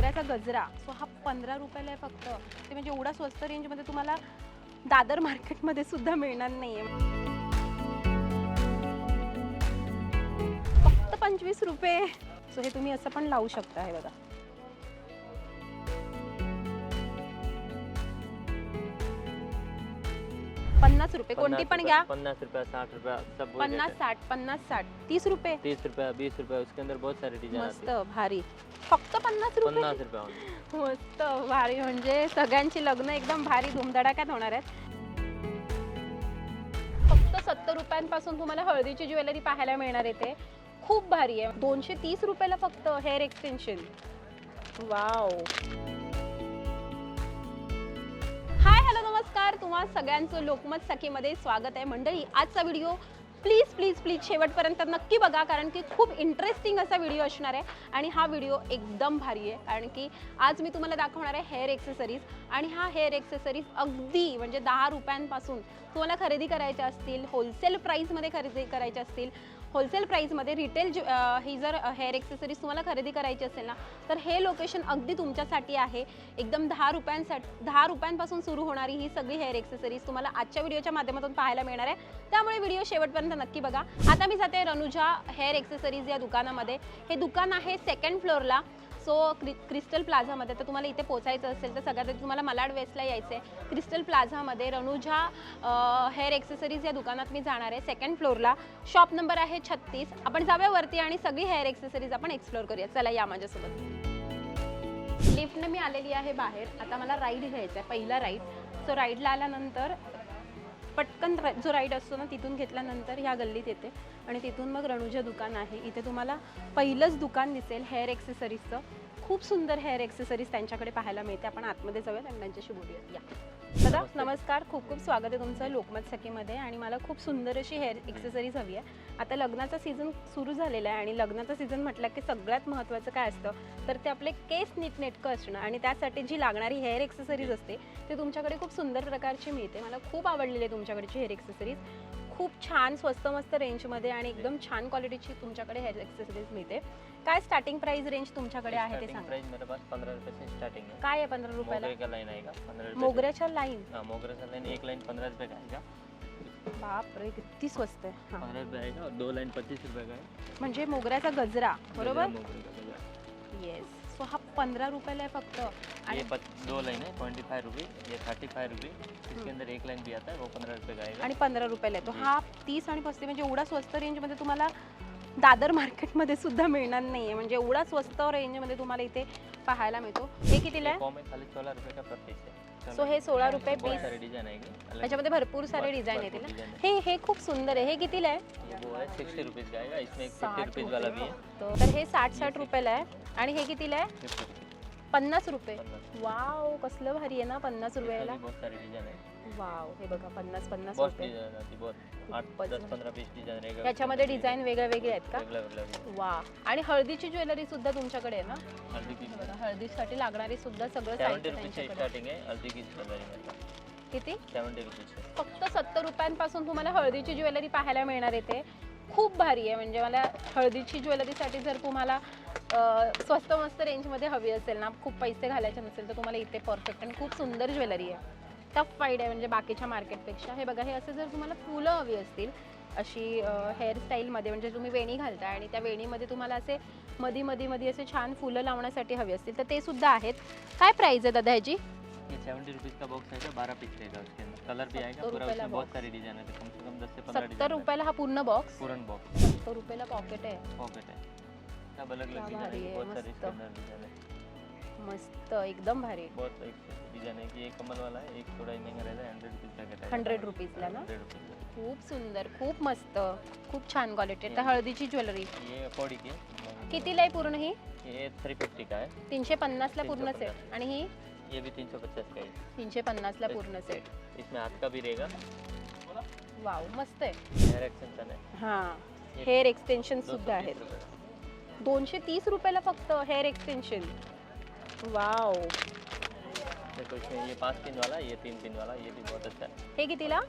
मोगऱ्याचा गजरा. सो हा पंधरा रुपयाला आहे फक्त. ते म्हणजे एवढा स्वस्त रेंजमध्ये तुम्हाला दादर मार्केटमध्ये सुद्धा मिळणार नाही आहे फक्त पंचवीस रुपये. सो हे तुम्ही असं पण लावू शकता हे बघा. पन्नास रुपये. कोणती पण घ्या. पन्नास रुपया साठ रुपया सब पन्नास साठ पन्नास साठ. तीस रुपये। तीस रुपया बीस रुपया उसके अंदर बहुत सारे डिजाइन मस्त भारी. फक्त पन्नास रुपये? पन्नास रुपया. मस्त भारी. म्हणजे सगळ्यांची लग्न एकदम भारी धुमधडाक्यात होणार आहेत. फक्त सत्तर रुपयांपासून तुम्हाला हळदीची ज्वेलरी पाहायला मिळणार आहे ते. खूप भारी आहे. दोनशे तीस रुपयाला फक्त हेअर एक्सटेन्शन वाव हॅलो नमस्कार. तुम्हा सगळ्यांचं लोकमत सखीमध्ये स्वागत आहे. मंडळी आजचा व्हिडिओ प्लीज प्लीज प्लीज शेवटपर्यंत नक्की बघा कारण की खूप इंटरेस्टिंग असा व्हिडिओ असणार आहे. आणि हा व्हिडिओ एकदम भारी आहे कारण की आज मी तुम्हाला दाखवणार आहे हेअर एक्सेसरीज आणि हा हेअर एक्सेसरीज अगदी म्हणजे दहा रुपयांपासून तुम्हाला खरेदी करायच्या असतील होलसेल प्राईसमध्ये खरेदी करायच्या असतील होलसेल प्राईसमध्ये रिटेल ज्वे- ही जर हेअर एक्सेसरीज तुम्हाला खरेदी करायची असेल ना तर हे लोकेशन अगदी तुमच्यासाठी आहे. एकदम दहा रुपयांसाठी दहा रुपयांपासून सुरू होणारी ही सगळी हेअर एक्सेसरीज तुम्हाला आजच्या व्हिडिओच्या माध्यमातून पाहायला मिळणार आहे. त्यामुळे व्हिडिओ शेवटपर्यंत नक्की बघा. आता मी जाते रनुजा हेअर एक्सेसरीज या दुकानामध्ये. हे दुकान आहे सेकंड फ्लोअरला सो क्रि क्रिस्टल प्लाझामध्ये तर तुम्हाला इथे पोचायचं असेल तर सगळ्यात आधी तुम्हाला मलाड वेस्टला यायचं आहे क्रिस्टल प्लाझामध्ये रणुजा हेअर एक्सेसरीज या दुकानात मी जाणार आहे सेकंड फ्लोअरला शॉप नंबर आहे छत्तीस. आपण जाऊया वरती आणि सगळी हेअर एक्सेसरीज आपण एक्सप्लोअर करूया. चला या माझ्यासोबत. लिफ्टने मी आलेली आहे बाहेर. आता मला राईड घ्यायचा आहे पहिला राईड सो राईडला आल्यानंतर पटकन जो राईड असतो ना तिथून घेतल्यानंतर ह्या गल्लीत येते. आणि तिथून मग रणुजा दुकान आहे. इथे तुम्हाला पहिलंच दुकान दिसेल हेअर एक्सेसरीजचं खूप सुंदर हेअर एक्सेसरीज त्यांच्याकडे पाहायला मिळते. आपण आतमध्ये जाऊयात आणि त्यांच्याशी बोलूयात. या. दादा. नमस्कार. खूप खूप स्वागत आहे तुमचं लोकमत सखीमध्ये आणि मला खूप सुंदर अशी हेअर एक्सेसरीज हवी आहे. आता लग्नाचा सीझन सुरू झालेला आहे आणि लग्नाचा सीझन म्हटलं की सगळ्यात महत्त्वाचं काय असतं? तर ते आपले केस नीटनेटकं असणं आणि त्यासाठी जी लागणारी हेअर एक्सेसरीज असते ते तुमच्याकडे खूप सुंदर प्रकारची मिळते. मला खूप आवडलेली आहे तुमच्याकडची हेअर एक्सेसरीज खूप छान स्वस्त मस्त रेंजमध्ये आणि एकदम छान क्वालिटीची तुमच्याकडे हेअर एक्सेसरीज मिळते. काय स्टार्टिंग प्राइस रेंज तुमच्याकडे आहे ते स्टार्टिंग सांगा. प्राइस मेरे पास पंद्रह रुपए से स्टार्टिंग है काय आहे पंधरा रुपयाला? मोगरे का? लाइन आएगा पंद्रह रुपए। मोगऱ्याच्या लाईन हाँ मोगरे का लाइन एक लाइन पंद्रह रुपए का? आएगा बाप रे किती स्वस्त आहे. हां. पंद्रह रुपए आएगा और दो लाइन पच्चीस रुपए का है म्हणजे मोगऱ्याचा गजरा बरोबर गजरा मोगरे का गजरा। येस सो हा पंधरा रुपयाला आहे फक्त. आणि पच- दो लाइन है ट्वेंटी फाइव रुपीज ये थर्टी फाइव रुपीज इसके अंदर एक लाइन भी आता है वो पंद्रह रुपए का आएगा आणि पंधरा रुपयाला येतो हा तीस आणि पस्तीस म्हणजे एवढा स्वस्त रेंजमध्ये तुम्हाला दादर मार्केटमध्ये सुद्धा मिळणार नाही आहे म्हणजे एवढा स्वस्त रेंजमध्ये तुम्हाला इथे पाहायला मिळतो. हे कितीला आहे? सो हे सोळा रुपये पीस त्याच्यामध्ये भरपूर सारे डिझाईन येतील ना? है। हे खूप सुंदर आहे. हे कितीला आहे? तर हे साठ साठ रुपयाला आहे. आणि हे कितीला आहे? पन्नास रुपये. वाव कसलं भारी आहे ना पन्नास रुपयाला. वाव हे बघा पन्नास पन्नास आठ खूपच दस त्याच्यामध्ये डिझाईन वेगळ्या वेगळे आहेत का. वा आणि हळदीची ज्वेलरी सुद्धा तुमच्याकडे आहे ना? हल्दी की बघा हळदीसाठी लागणारी सुद्धा सगळं साहित्य त्यांच्याकडे स्टार्टिंग हल्दी किती? फक्त सत्तर रुपयांपासून तुम्हाला हळदीची ज्वेलरी पाहायला मिळणार आहे ते. खूप भारी आहे म्हणजे मला हळदीची ज्वेलरीसाठी जर तुम्हाला अं, स्वस्त मस्त रेंजमध्ये हवी असेल ना खूप पैसे घालायचे नसेल तर तुम्हाला इथे परफेक्ट आणि खूप सुंदर ज्वेलरी आहे. टफ फाईड आहे म्हणजे बाकीच्या मार्केटपेक्षा. हे बघा हे असे जर तुम्हाला फुलं हवी असतील अशी हेअरस्टाईलमध्ये म्हणजे तुम्ही वेणी घालताय आणि त्या वेणीमध्ये तुम्हाला असे मधी मधी मधी असे छान फुलं लावण्यासाठी हवी असतील तर ते सुद्धा आहेत. काय प्राईज आहे दादा ह्याची? ये सेवेंटी रुपीज का बॉक्स आएगा बारह पीस रहेगा उसके अंदर कलर भी आएगा सत्तर पूरा रुपये ला उसमें बहुत box. सारी डिजाइन है कम से कम दस से पंद्रह सत्तर डिजाइन रुपयाला हा पूर्ण बॉक्स पूरन बॉक्स सत्तर रुपयाला पॉकेट आहे. पॉकेट है सब अलग क्या अलग डिजाइन भारी है है, बहुत सारे इसके मस्त। अंदर डिजाइन है मस्त एकदम भारी. बहुत एक डिजाइन है कि एक कमल वाला है एक थोड़ा ही है हंड्रेड है रुपीजला ना? हंड्रेड रुपीज खूप सुंदर खूप मस्त खूप छान क्वालिटी आहे. तर हळदीची ज्वेलरी. ये अफोर्डी की. कितीला आहे पूर्ण ही? थ्री फिफ्टी का है तीनशे पन्नासला पूर्ण 350. सेट आणि ही? ये भी तीन सौ पचास का है तीनशे पन्नासला पूर्ण सेट इसमें हाथ का भी रहेगा. वाव मस्त आहे. हेयर एक्सटेंशन है. हां हेअर एक्सटेन्शन 230 सुद्धा आहेत। दोनशे तीस रुपयाला फक्त हेअर एक्सटेन्शन वाव देखो इसमें ये पाँच पिन वाला ये तीन पिन वाला ये भी बहुत अच्छा है। हे कितीला?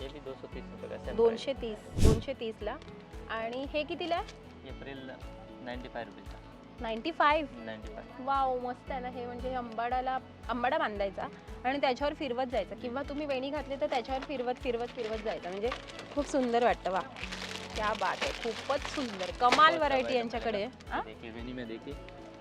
ये भी दो सौ तीस रुपये का सेम दोनशे तीस दोनशे तीसला. आणि हे कितीला? आहे प्राइस। ये फ्रिल नाइन्टी फाइव रुपीज़ का ninety five. Ninety five wow मस्त आहे ना हे. म्हणजे अंबाडाला अंबाडा बांधायचा आणि त्याच्यावर फिरवत जायचं. किंवा तुम्ही वेणी घातली तर त्याच्यावर फिरवत फिरवत फिरवत जायचं. म्हणजे खूप सुंदर वाटतं. वा. क्या बात आहे. खूपच सुंदर. कमाल व्हरायटी यांच्याकडे. आ? देखिए वेनी में देखिए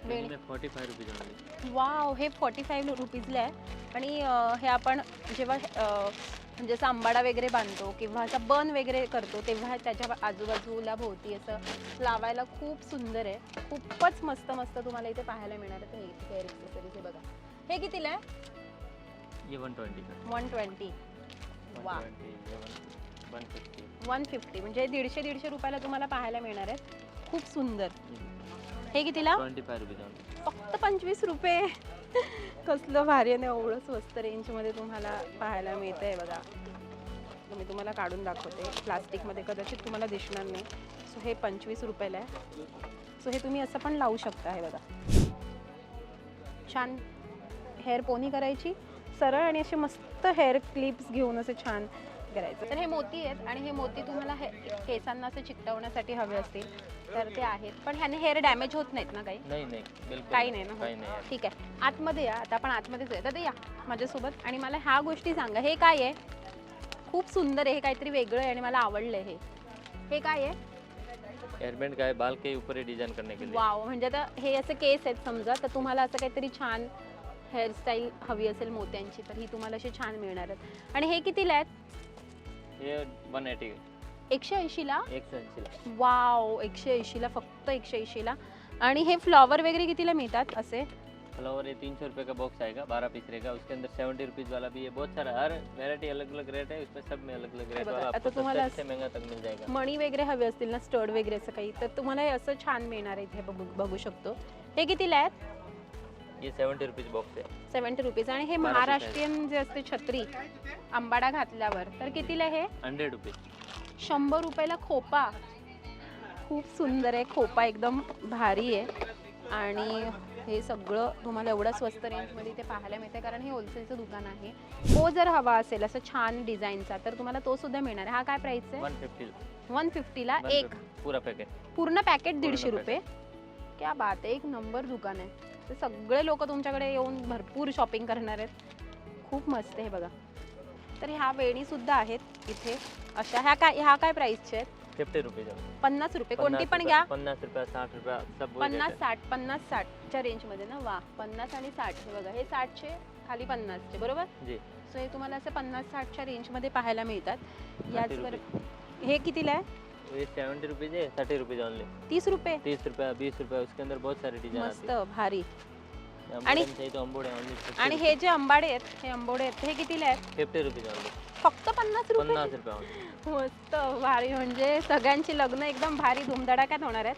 वेणी. वेनी में फोर्टी फाइव रुपीज ओनली वाव हे फॉर्टी फाईव्ह रुपीजला आहे. आणि अं, हे आपण जेव्हा अं, म्हणजे असं आंबाडा वगैरे बांधतो किंवा असा बन वगैरे करतो तेव्हा त्याच्या आजूबाजूला भोवती असं लावायला खूप सुंदर आहे. खूपच मस्त मस्त तुम्हाला इथे पाहायला मिळणार आहे. हे हेअर एक्सेसरीज हे बघा. हे कितीला आहे? ये वन ट्वेंटी वन ट्वेंटी वा वन फिफ्टी वन फिफ्टी म्हणजे दीडशे दीडशे रुपयाला तुम्हाला पाहायला मिळणार आहेत खूप सुंदर. हे कितीला? ट्वेंटी रुपीज फक्त पंचवीस रुपये. कसलं भारी ना एवढं स्वस्त रेंजमध्ये तुम्हाला पाहायला मिळतं आहे बघा मी तुम्हाला काढून दाखवते. प्लास्टिकमध्ये कदाचित तुम्हाला दिसणार नाही. सो हे पंचवीस रुपयाला आहे. सो हे तुम्ही असं पण लावू शकता हे बघा. छान हेअर पोनी करायची. सरळ आणि असे मस्त हेअर क्लिप्स घेऊन असे छान करायचं. तर हे मोती आहेत आणि हे मोती तुम्हाला हे केसांना असे चिकटवण्यासाठी हवे असतील. तर ते आहेत. पण ह्याने हेअर डॅमेज होत नाहीत ना काही? नहीं नहीं. बिल्कुल काही नाही. ना. काही नाही यार. ठीक आहे. आतमध्ये या. आता आपण आतमध्येच आहे. तर या माझ्यासोबत. आणि मला ह्या गोष्टी सांगा. हे काय आहे? खूप सुंदर आहे. हे काहीतरी वेगळं आहे आणि मला आवडलं हे. हे काय आहे? हेयरबैंड का है बाल के ऊपर ही डिजाइन करने के लिए. वाव. म्हणजे आता हे असे केस आहेत समजा. तर तुम्हाला असं काहीतरी छान हेअरस्टाईल हवी असेल मोत्यांची तर ही तुम्हाला अशी छान मिळणार आहेत. आणि हे कितीला आहेत? ये वन एटी एकशे ऐंशीला? ला वाव एकशे ऐंशीला फक्त एकशे ऐंशीला. आणि हे फ्लॉवर वगैरे कितीला मिळतात असे? फ्लावर ये तीन सौ रुपये का बॉक्स आएगा बारह पीस रहेगा उसके अंदर सेवेंटी रुपीज़ वाला भी है बहुत सारा. हर वेरायटी अलग अलग रेट है उसमें सब में अलग अलग रेट वाला आता आपको तुम्हाला सस्ते से महंगा तक मिल जाएगा. मणी वगैरे हवे असतील ना स्टड वगैरे असं काही तर तुम्हाला हे असं छान मिळणार आहे इथे बघू बघू शकतो. हे कितीला आहेत? ये सेवेंटी रुपीज़ बॉक्स है सेवन्टी रुपीज. आणि हे बाराशे महाराष्ट्रीयन जे असते छत्री आंबाडा घातल्यावर तर कितीला हे? Hundred rupees. शंभर रुपयाला खोपा. खूप सुंदर आहे खोपा एकदम भारी आहे. आणि हे सगळं तुम्हाला एवढं स्वस्त रेंजमध्ये इथे पाहायला मिळते कारण हे होलसेलचं दुकान आहे. तो जर हवा असेल असं छान डिझाईनचा तर तुम्हाला तो सुद्धा मिळणार आहे. हा काय प्राईस आहे? वन फिफ्टी वन फिफ्टीला एक पूरा पैकेट पूर्ण पॅकेट दीडशे. रुपये? क्या बात आहे एक नंबर दुकान आहे. तर सगळे लोक तुमच्याकडे येऊन भरपूर शॉपिंग करणार आहेत. खूप मस्त आहे बघा. तर ह्या वेणी सुद्धा आहेत इथे. अशा ह्या काय ह्या काय प्राईसच्या आहेत? फिफ्टी रुपीज़ पन्नास रुपये. कोणती पण घ्या. पन्नास रुपया साठ रुपया सब पन्नास साठ पन्नास साठच्या रेंजमध्ये ना? वा पन्नास आणि साठ हे बघा. हे साठचे खाली पन्नासचे बरोबर? है जी. सो हे तुम्हाला असं पन्नास साठच्या रेंजमध्ये पाहायला मिळतात. याच थर्टी बरोबर हे कितीला आहे? ये सेवेंटी रुपीज़ है थर्टी रुपीज़ ओनली तीस रुपये? तीस रुपया बीस रुपया उसके अंदर बहुत सारी डिजाइन आती मस्त भारी। है आणि- अंबोड़े अंबोड़े आणि हे जे आंबाडे आहेत हे आंबोडे आहेत हे कितीला आहेत? फिफ्टी रुपीज़ ओनली फक्त पन्नास रुपये? पन्नास रुपया मस्त भारी म्हणजे सगळ्यांची लग्न एकदम भारी धुमधडाक्यात होणार आहेत.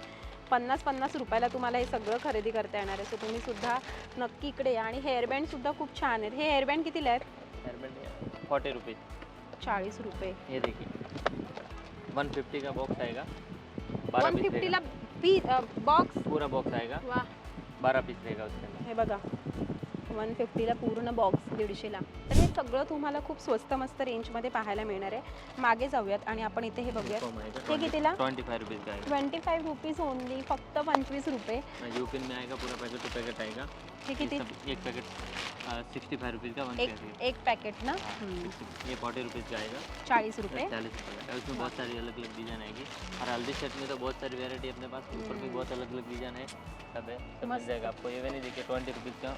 पन्नास पन्नास रुपयाला तुम्हाला हे सगळं खरेदी करता येणार आहे. सो तुम्ही सुद्धा नक्की इकडे या. आणि हेअरबँड सुद्धा खूप छान आहेत. हे हेअरबँड कितीला आहेत? हेयरबैंड फोर्टी रुपीज़ चाळीस रुपये. ये देखिए वन फिफ्टी का बॉक्स आएगा? बारह वन पीस फिफ्टीला रहेगा पी बॉक्स पूरा बॉक्स आएगा। वा बारह पीस रहेगा उसके अंदर। हे बघा वन फिफ्टीला पूर्ण बॉक्स दीडशेला तर हे सगळं तुम्हाला खूप स्वस्त मस्त रेंजमध्ये पाहायला मिळणार आहे. मागे जाऊयात आणि आपण इथे हे बघूयात. हे कितीला ट्वेंटी फाइव रुपीज़ का आएगा ट्वेंटी फाईव्ह रुपीज ओनली फक्त पंचवीस रुपये. यूपिन में आएगा पूरा पैकेट टू पैकेट आएगा हे किती सब एक पैकेट सिक्सटी फाइव रुपीज़ का वन एक पैकेट एक पॅकेट ना? हम्म. ये फोर्टी रुपीज़ का आएगा। चाळीस रुपये चालीस रुपये का। उसमें बहुत सारी अलग अलग डिज़ाइन आएगी। और हल्दी सेट में तो बहुत सारी वेरायटी अपने पास। ऊपर भी बहुत अलग अलग डिज़ाइन है। सब है सब मिल जाएगा आपको। ये नहीं देखिए ट्वेंटी रुपीज़ का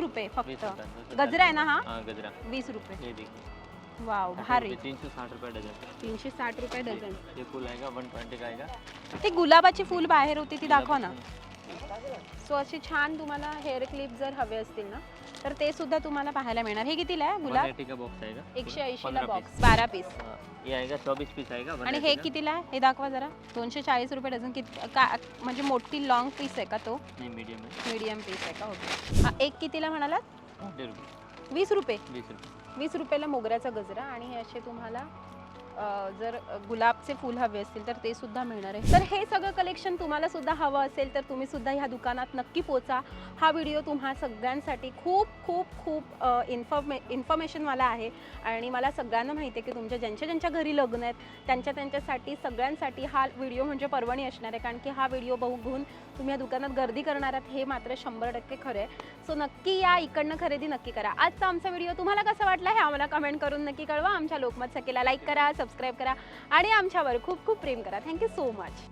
रुपये बीस फक्त। रुपये, गजरा आहे ना हाँ? गजरा। वीस रुपये ये देखिए। वाव भारी। तीन सौ साठ रुपये डजन। तीनशे साठ रुपये डझन ये फूल आएगा वन ट्वेंटी का आएगा। ते गुलाबाची फुल बाहेर होती ती दाखवा ना। सो अशी छान तुम्हाला हेअर क्लिप जर हवे असतील ना तर ते सुद्धा तुम्हाला पाहायला मिळणार. हे कितीला आहे गुलाब का? बॉक्स आएगा एकशे ऐंशीला बॉक्स बारा पीस. हाँ, चौबीस पीस आएगा आणि हे कितीला आहे? हे दाखवा जरा. दोनशे चाळीस रुपये डझन किती का म्हणजे मोठी लॉंग पीस आहे का तो? मीडियम मीडियम पीस आहे का? ओके एक कितीला म्हणालात? फोर्टी रुपये. वीस रुपये. वीस रुपयाला मोगऱ्याचा गजरा आणि हे असे तुम्हाला जर गुलाबचे फूल हवे असतील तर ते सुद्धा मिळणार आहे. तर हे सगळं कलेक्शन तुम्हाला सुद्धा हवं असेल तर तुम्ही सुद्धा ह्या दुकानात नक्की पोचा. हा व्हिडिओ तुम्हा सगळ्यांसाठी खूप खूप खूप इन्फॉर्मे इन्फॉर्मेशनवाला आहे. आणि मला सगळ्यांना माहिती आहे की तुमच्या ज्यांच्या ज्यांच्या घरी लग्न आहेत त्यांच्या त्यांच्यासाठी सगळ्यांसाठी हा व्हिडिओ म्हणजे पर्वणी असणार आहे. कारण की हा व्हिडिओ बघून तुम्ही या दुकानात गर्दी करणार आहात हे मात्र शंभर टक्के खरं आहे. सो नक्की या इकडनं खरेदी नक्की करा. आजचा आमचा व्हिडिओ तुम्हाला कसा वाटला हे आम्हाला कमेंट करून नक्की कळवा. आमच्या लोकमत सखीला लाईक करा सबस्क्राईब करा आणि आमच्यावर खूप खूप प्रेम करा. Thank you so much